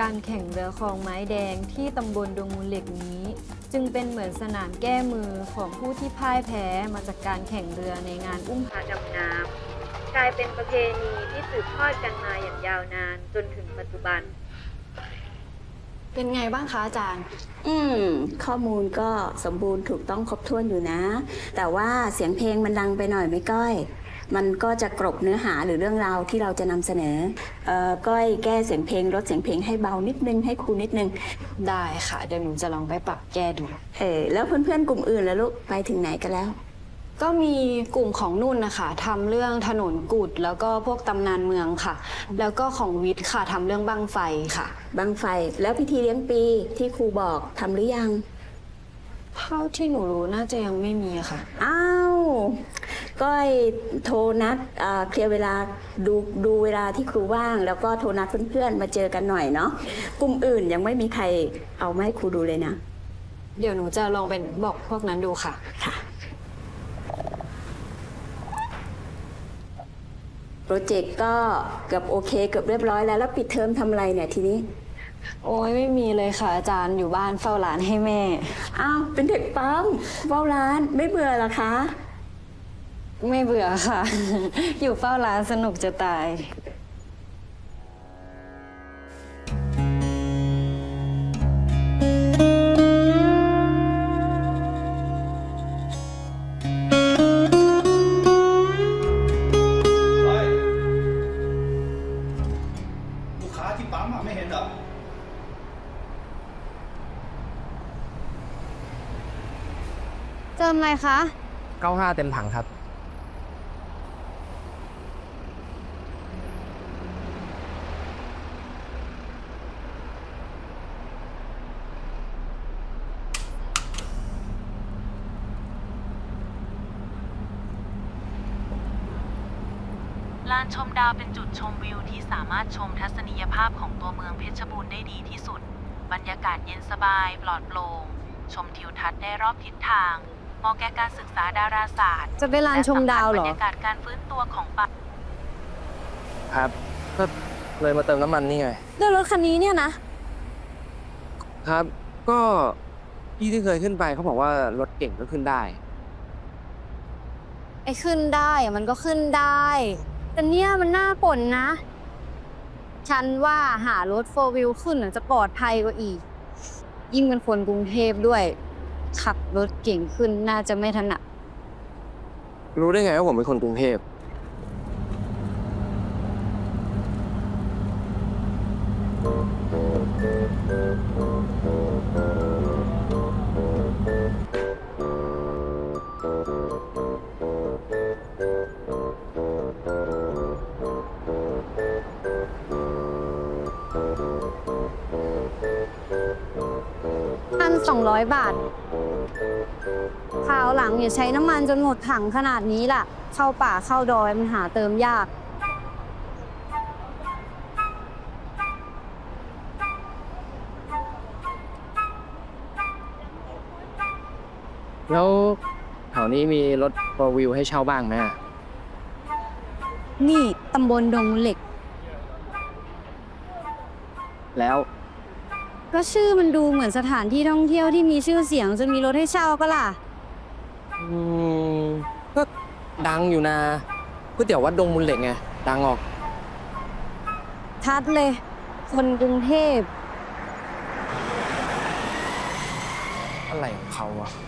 การแข่งเรือคลองไม้แดงที่ตำบลดงมูลเหล็กนี้ จึงเป็นเหมือนสนามแก้มือของผู้ที่พ่ายแพ้มาจากการแข่งเรือในงานอุ้มผาดำน้ำกลายเป็นประเพณีที่สืบทอดกันมาอย่างยาวนานจนถึงปัจจุบัน เป็นไงบ้างคะอาจารย์ อืม ข้อมูลก็สมบูรณ์ถูกต้องครบถ้วนอยู่นะ แต่ว่าเสียงเพลงมันดังไปหน่อยไหมก้อย มันก็จะกรบเนื้อหาหรือเรื่องราวที่เราจะนำเสนอเอ่อก้อยแก้เสียงเพลงลดเสียงเพลงให้เบานิดนึงให้ครูนิดนึง ได้ค่ะ เดี๋ยวหนูจะลองไปปรับแก้ดู เออแล้วเพื่อนๆกลุ่มอื่นแล้วลูกไปถึงไหนกันแล้ว ก็มีกลุ่มของนุ่นนะคะทำเรื่องถนนกุดแล้วก็พวกตำนานเมืองค่ะ แล้วก็ของวิทย์ค่ะทำเรื่องบั้งไฟค่ะ บังไฟแล้วพิธีเลี้ยงปีที่ครูบอกทำหรือยัง เท่าที่หนูรู้น่าจะยังไม่มีค่ะ อ้าวก้อยโทรนัดเอ่อเคลียร์เวลาดูดูเวลาที่ครูว่าง แล้วก็โทรนัดเพื่อนๆมาเจอกันหน่อยเนาะกลุ่มอื่นยังไม่มีใครเอามาให้ครูดูเลยนะ เดี๋ยวหนูจะลองเป็นบอกพวกนั้นดูค่ะค่ะ โปรเจกต์ก็เกือบโอเคเกือบเรียบร้อยแล้ว แล้วปิดเทอมทำอะไรเนี่ยทีนี้ โอ้ยไม่มีเลยค่ะอาจารย์อยู่บ้านเฝ้าร้านให้แม่ อ้าวเป็นเด็กปั๊มเฝ้าร้านไม่เบื่อเหรอคะ ไม่เบื่อค่ะ อยู่เฝ้าร้านสนุกจะตายเฮ้ยลูกค้าที่ปั๊มอะไม่เห็นเหรอ เจิมอะไรคะ 95 เต็มถังครับ ลานชมดาวเป็นจุดชมวิวที่สามารถชมทัศนียภาพของตัวเมืองเพชรบูรณ์ได้ดีที่สุด บรรยากาศเย็นสบายปลอดโปร่ง ชมทิวทัศน์ได้รอบทิศทางเห มาะแก่การศึกษาดาราศาสตร์จะไปลานชมดาวเหรอ และสัมผัสบรรยากาศการฟื้นตัวของป่า ครับก็เลยมาเติมน้ำมันนี่ไง ด้วยรถคันนี้เนี่ยนะ ครับ ก็พี่ที่เคยขึ้นไปเขาบอกว่ารถเก่งก็ขึ้นได้ ไอ้ขึ้นได้อะมันก็ขึ้นได้ แต่เนี่ยมันน่าป่นนะ ฉันว่าหารถโฟวิลขึ้นอะจะปลอดภัยกว่าอีก ยิ่งเป็นคนกรุงเทพด้วย ขับรถเก่งขึ้นน่าจะไม่ถนัดรู้ได้ไงว่าผมเป็นคนกรุงเทพ พันสองร้อยบาทคราวหลังอย่าใช้น้ำมันจนหมดถังขนาดนี้ล่ะ เข้าป่าเข้าดอยมันหาเติมยากแล้วแถวนี้มีรถโฟวิวให้เช่าบ้างไหมอะนี่ตำบลดงเหล็ก แล้วก็ชื่อมันดูเหมือนสถานที่ท่องเที่ยวที่มีชื่อเสียงจนมีรถให้เช่าก็ล่ะ อืมก็ดังอยู่นะก๋วยเตี๋ยววัดดงมูลเหล็กไง ดังออกทัดเลย คนกรุงเทพ อะไรของเขาอะปะ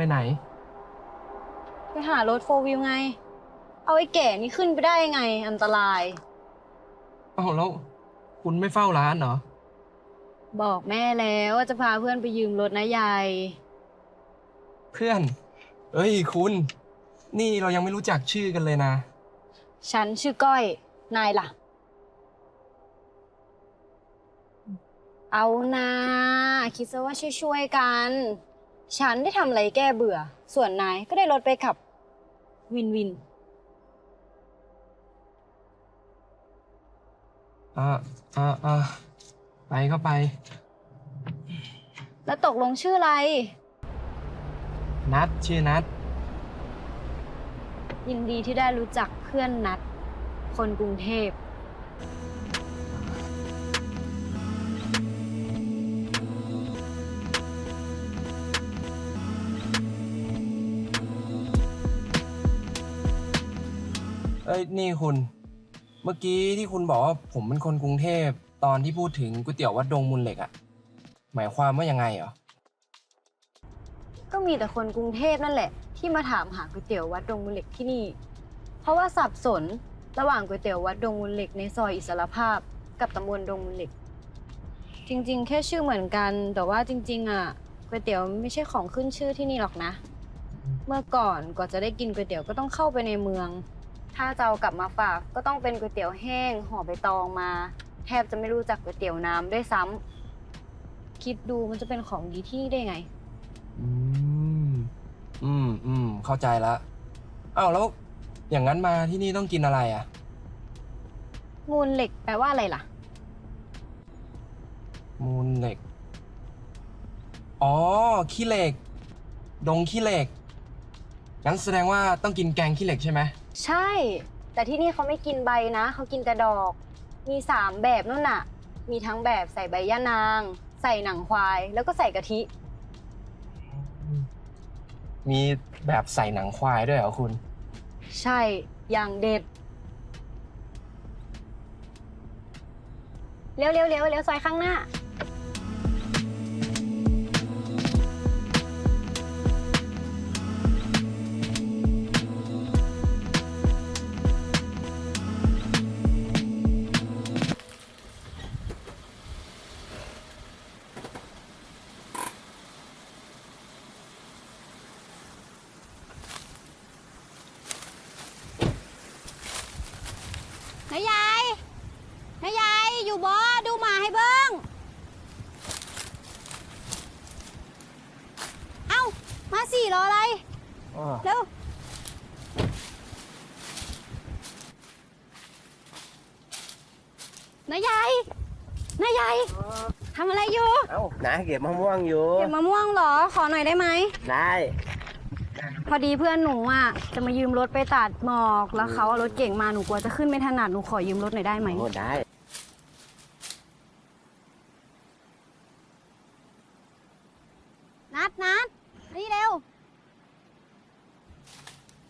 ไปไหน ไปหารถโฟวิลไง เอาไอ้แก่นี่ขึ้นไปได้ไง อันตรายอ้าวแล้ว คุณไม่เฝ้าร้านเหรอ บอกแม่แล้วว่าจะพาเพื่อนไปยืมรถนะยาย เพื่อน เอ้ยคุณ นี่เรายังไม่รู้จักชื่อกันเลยนะ ฉันชื่อก้อย นายล่ะ เอานาคิดซะว่าช่วยๆกัน ฉันได้ทำอะไรแก้เบื่อ ส่วนนายก็ได้รถไปขับ วินวิน อ่าอ่าอ่าไปก็ไป แล้วตกลงชื่ออะไร นัดชื่อนัด ยินดีที่ได้รู้จักเพื่อนนัด คนกรุงเทพ อ้ยนี่คุณ เมื่อกี้ที่คุณบอกว่าผมเป็นคนกรุงเทพตอนที่พูดถึงก๋วยเตี๋ยววัดดงมูลเหล็กอะหมายความว่ายังไงเหรอ ก็มีแต่คนกรุงเทพนั่นแหละ ที่มาถามหาก๋วยเตี๋ยววัดดงมูลเหล็กที่นี่ เพราะว่าสับสนระหว่างก๋วยเตี๋ยววัดดงมูลเหล็กในซอยอิสรภาพ กับตำบลดงมูลเหล็ก จริง ๆ แค่ชื่อเหมือนกัน แต่ว่าจริง ๆอะก๋วยเตี๋ยวไม่ใช่ของขึ้นชื่อที่นี่หรอกนะ เมื่อก่อนกว่าจะได้กินก๋วยเตี๋ยวก็ต้องเข้าไปในเมือง ถ้าจะเอากลับมาฝากก็ต้องเป็นก๋วยเตี๋ยวแห้งห่อใบตองมา แทบจะไม่รู้จักก๋วยเตี๋ยวน้ำด้วยซ้ำคิดดูมันจะเป็นของดีที่นี่ได้ไง อืม อืมอืมเข้าใจละอ้าวแล้ว อย่างนั้นมาที่นี่ต้องกินอะไรอะมูลเหล็กแปลว่าอะไรล่ะ มูลเหล็ก อ๋อ ขี้เหล็ก ดงขี้เหล็ก งั้นแสดงว่าต้องกินแกงขี้เหล็กใช่ไหม ใช่ แต่ที่นี่เขาไม่กินใบนะ เขากินแต่ดอก มีสามแบบนู่นน่ะ มีทั้งแบบใส่ใบย่านาง ใส่หนังควาย แล้วก็ใส่กะทิ มีแบบใส่หนังควายด้วยเหรอคุณ ใช่ อย่างเด็ด เร็วเร็วเร็วเร็วซอยข้างหน้า เร็วนายยายนายยายทำอะไรอยู่ เอ้านาเก็บมะม่วงอยู่ เก็บมะม่วงเหรอ ขอหน่อยได้ไหม ได้ พอดีเพื่อนหนูอะ จะมายืมรถไปตัดหมอก แล้วเขาเอารถเก่งมา หนูกลัวจะขึ้นไม่ถนัด หนูขอยืมรถหน่อยได้ไหม โอ้ได้ นัดนัดนี่เร็ว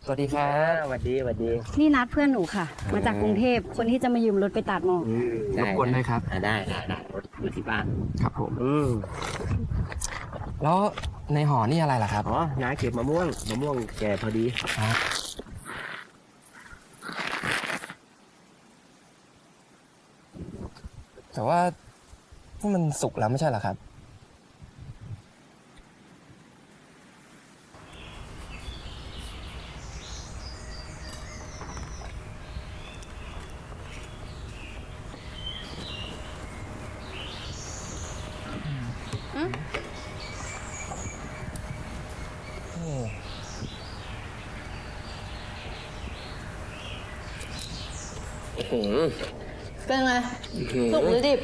ส วัสดีครับสวัสดีสวัสดีนี่นัดเพื่อนหนูค่ะ มาจากกรุงเทพคนที่จะมายืมรถไปตัดหมอกอืมรบกวนด้วยครับอ่าได้ได้ได้รถอยู่ที่บ้านครับผมอืมแล้วในห่อนี่อะไรล่ะครับอ๋อนาเก็บมะม่วงมะม่วงแก่พอดีครับแต่ว่านี่มันสุกแล้วไม่ใช่เหรอครับ เป็นไงสุกหรือดิบ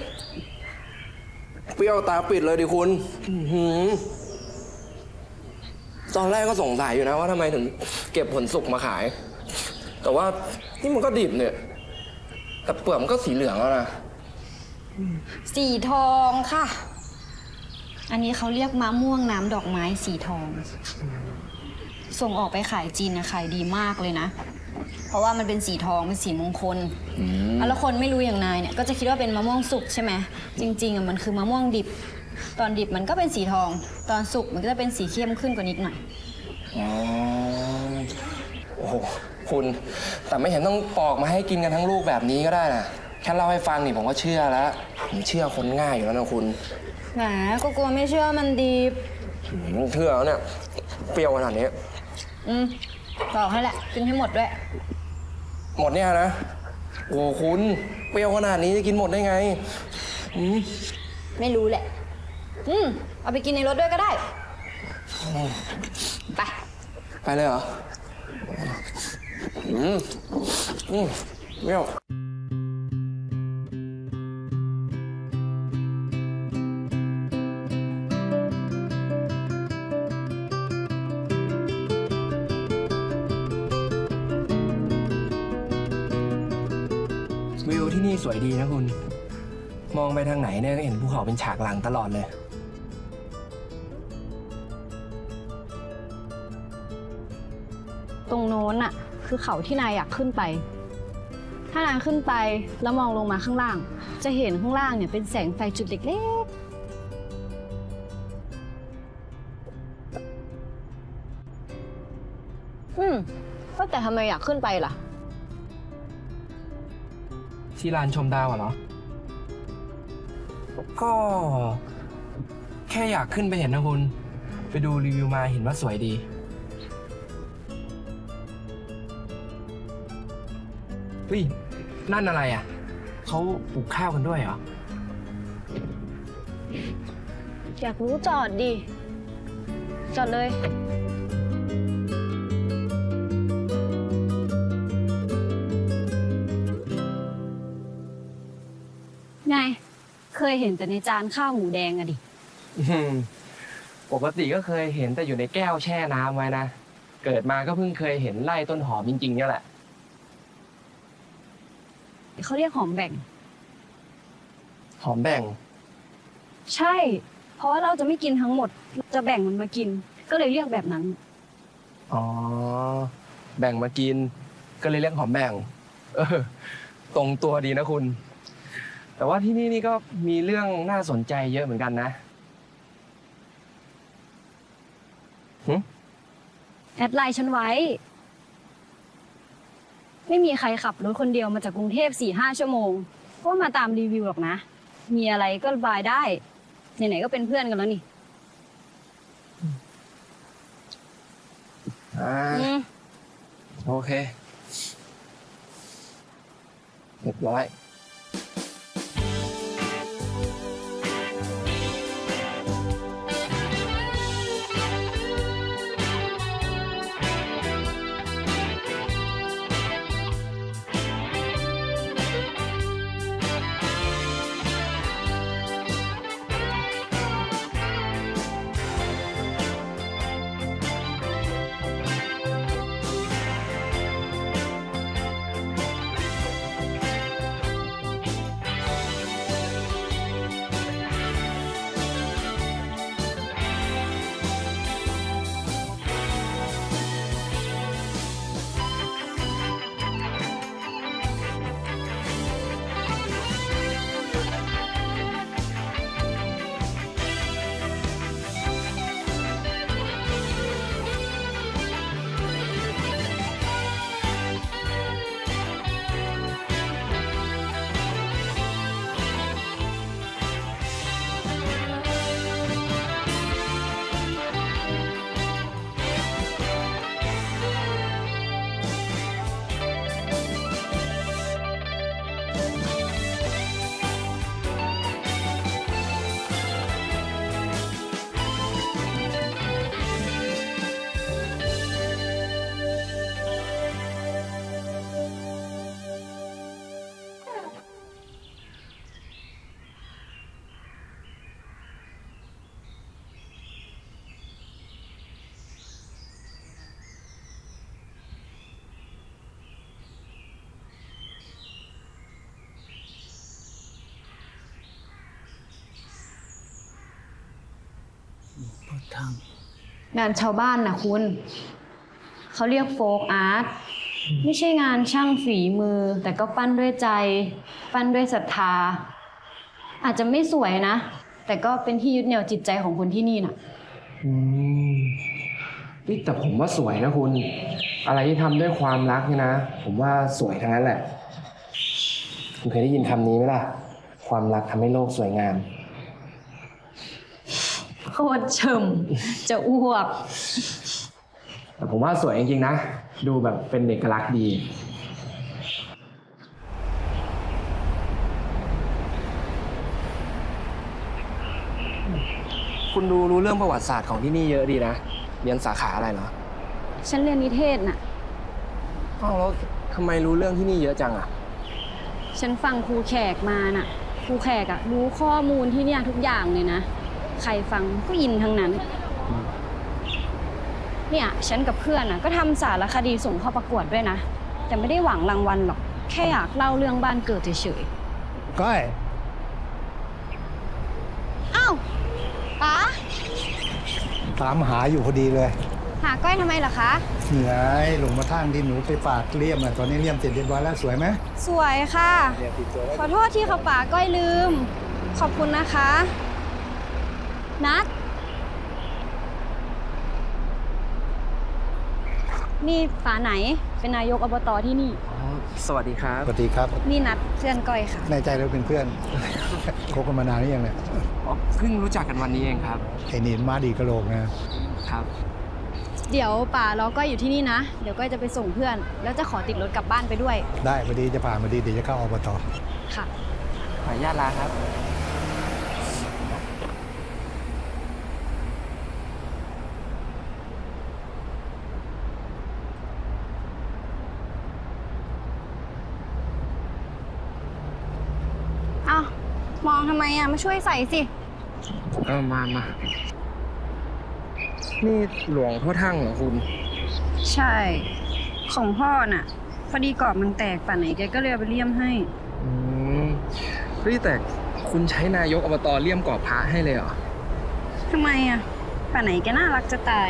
เปรี้ยวตาปิดเลยดิคุณอื้อหือตอนแรกก็สงสัยอยู่นะว่าทำไมถึงเก็บผลสุกมาขาย แต่ว่านี่มันก็ดิบเนี่ย แต่เปลือกมันก็สีเหลืองแล้วนะ สีทองค่ะ อันนี้เขาเรียกมะม่วงน้ำดอกไม้สีทอง ส่งออกไปขายจีนนะขายดีมากเลยนะ เพราะว่ามันเป็นสีทองเป็นสีมงคลอะแล้วคนไม่รู้อย่างนายเนี่ยก็จะคิดว่าเป็นมะม่วงสุกใช่ไหมจริงๆอะมันคือมะม่วงดิบ ตอนดิบมันก็เป็นสีทอง ตอนสุกมันก็จะเป็นสีเข้มขึ้นกว่านิดหน่อยอ๋อโอ้โหคุณแต่ไม่เห็นต้องปอกมาให้กินกันทั้งลูกแบบนี้ก็ได้นะแค่เล่าให้ฟังนี่ผมก็เชื่อแล้วผมเชื่อคนง่ายอยู่แล้วนะคุณแหมก็กลัวไม่เชื่อมันดิบอืมเชื่อแล้วเนี่ยเปรี้ยวขนาดนี้ อืมบอกให้แหละกินให้หมดด้วย หมดเนี่ยนะโอ้โหคุณเปรี้ยวขนาดนี้จะกินหมดได้ไงอืมไม่รู้แหละ อืม เอาไปกินในรถด้วยก็ได้ ไป ไปเลยเหรออืมอืมเปรี้ยว ไปทางไหนเนี่ยก็เห็นภูเขาเป็นฉากหลังตลอดเลย ตรงโน้นอะคือเขาที่นายอยากขึ้นไป ถ้านายขึ้นไปแล้วมองลงมาข้างล่าง จะเห็นข้างล่างเนี่ยเป็นแสงไฟจุดเล็กๆ อืมว่าแต่ทำไมอยากขึ้นไปล่ะ ที่ลานชมดาวอะเหรอ ก็แค่อยากขึ้นไปเห็นนะคุณ ไปดูรีวิวมาเห็นว่าสวยดีเฮ้ยนั่นอะไรอะ เขาปลูกข้าวกันด้วยเหรอ อยากรู้จอดดิ จอดเลย ยเห็นแต่ในจานข้าวหมูแดงอะดิ อืมปกติก็เคยเห็นแต่อยู่ในแก้วแช่น้ำไว้นะ เกิดมาก็เพิ่งเคยเห็นไล่ต้นหอมจริงๆเนี่ยแหละ เขาเรียกหอมแบ่ง หอมแบ่ง ใช่ เพราะว่าเราจะไม่กินทั้งหมด จะแบ่งมันมากิน ก็เลยเรียกแบบนั้น อ๋อ แบ่งมากิน ก็เลยเรียกหอมแบ่ง เออ ตรงตัวดีนะคุณ แต่ว่าที่นี่นี่ก็มีเรื่องน่าสนใจเยอะเหมือนกันนะแอดไลน์ฉันไว้ ไม่มีใครขับรถคนเดียวมาจากกรุงเทพสี่ห้าชั่วโมง ก็มาตามรีวิวหรอกนะ มีอะไรก็ระบายได้ ไหนๆก็เป็นเพื่อนกันแล้วนี่อ่าอืมโอเคเรียบร้อย งานชาวบ้านนะคุณ เขาเรียกโฟกอาร์ตไม่ใช่งานช่างฝีมือ แต่ก็ปั้นด้วยใจ ปั้นด้วยศรัทธา อาจจะไม่สวยนะ แต่ก็เป็นที่ยึดเหนี่ยวจิตใจของคนที่นี่น่ะ อืมนี่แต่ผมว่าสวยนะคุณ อะไรที่ทำด้วยความรักเนี่ยนะ ผมว่าสวยทั้งนั้นแหละ คุณเคยได้ยินคำนี้ไหมล่ะ ความรักทำให้โลกสวยงามโคตรเฉิมจะอ้วก แต่ผมว่าสวยจริงๆนะ ดูแบบเป็นเอกลักษณ์ดี คุณดูรู้เรื่องประวัติศาสตร์ของที่นี่เยอะดีนะ เรียนสาขาอะไรเหรอฉันเรียนนิเทศน่ะ อ้าวแล้วทำไมรู้เรื่องที่นี่เยอะจังอะ ฉันฟังครูแขกมาน่ะ ครูแขกอะรู้ข้อมูลที่เนี่ยทุกอย่างเลยนะ ใครฟังก็อินทั้งนั้น เนี่ยฉันกับเพื่อนอะก็ทำสารคดีส่งเข้าประกวดด้วยนะ แต่ไม่ได้หวังรางวัลหรอก แค่อยากเล่าเรื่องบ้านเกิดเฉยก้อยๆอ้าวป๋าตามหาอยู่พอดีเลยหาก้อยทำไมล่ะคะ นี่ไงหลงมาทางที่หนูไปฝากเลี่ยมอะตอนนี้เลี่ยมเสร็จเรียบร้อยแล้วสวยไหมสวยค่ะเนี่ยติดตัวไว้ขอโทษที่เขาป๋าก้อยลืม ขอบคุณนะคะ นัดนี่ป๋าไหนเป็นนายกอบตที่นี่ อ๋อ สวัสดีครับ สวัสดีครับนี่นัดเพื่อนก้อยค่ะแน่ใจเราเป็นเพื่อน คบกันมานานหรือยังเนี่ยอ๋อ เพิ่งรู้จักกันวันนี้เองครับ ไอ้นี่มาดีกระโหลกนะครับ เดี๋ยวป๋ารอก้อยอยู่ที่นี่นะ เดี๋ยวก้อยจะไปส่งเพื่อน แล้วจะขอติดรถกลับบ้านไปด้วย ได้พอดีจะผ่านพอดีเดี๋ยวจะเข้าอบตค่ะ ขออนุญาตลาครับ อ้าว มองทำไมอะ มาช่วยใส่สิ เออมามา นี่หลวงพ่อทั่งเหรอคุณ ใช่ ของพ่อน่ะ พอดีกรอบมันแตกป่านไหนแกก็เลยเอาไปเลี่ยมให้ อืมเฮ้ยแต่คุณใช้นายกอบตเลี่ยมกรอบพระให้เลยเหรอ ทำไมอะป่านไหนแกน่ารักจะตาย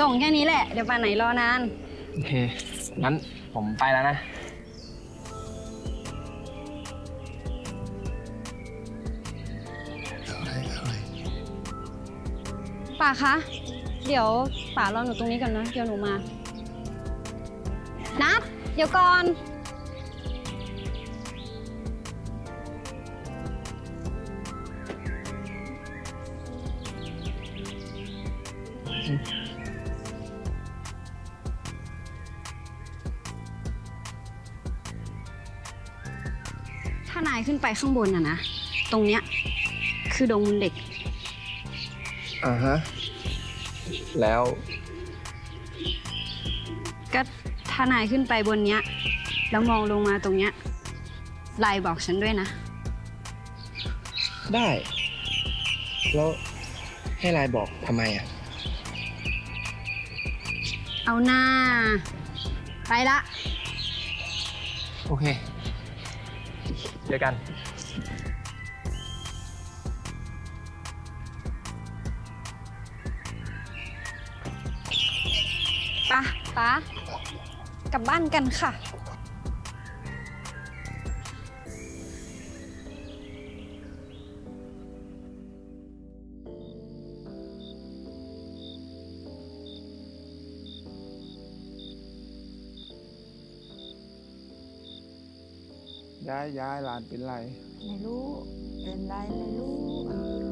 ส่งแค่นี้แหละ เดี๋ยวป่านไหนรอนาน โอเค งั้นผมไปแล้วนะ ป่าคะ เดี๋ยวป่ารอหนูตรงนี้ก่อนนะ เดี๋ยวหนูมา นัด เดี๋ยวก่อน ขึ้นไปข้างบนน่ะนะ ตรงเนี้ย คือดงมูลเหล็ก อ่าฮะ แล้ว ก็ถ้านายขึ้นไปบนเนี้ย แล้วมองลงมาตรงเนี้ยไลน์บอกฉันด้วยนะ ได้ แล้วให้ไลน์บอกทำไมอะ เอาหน้า ไปละ โอเค เจอกันปะป๊ากลับบ้านกันค่ะ ย้ายย้ายหลานเป็นไร ไม่รู้ เป็นไรไม่รู้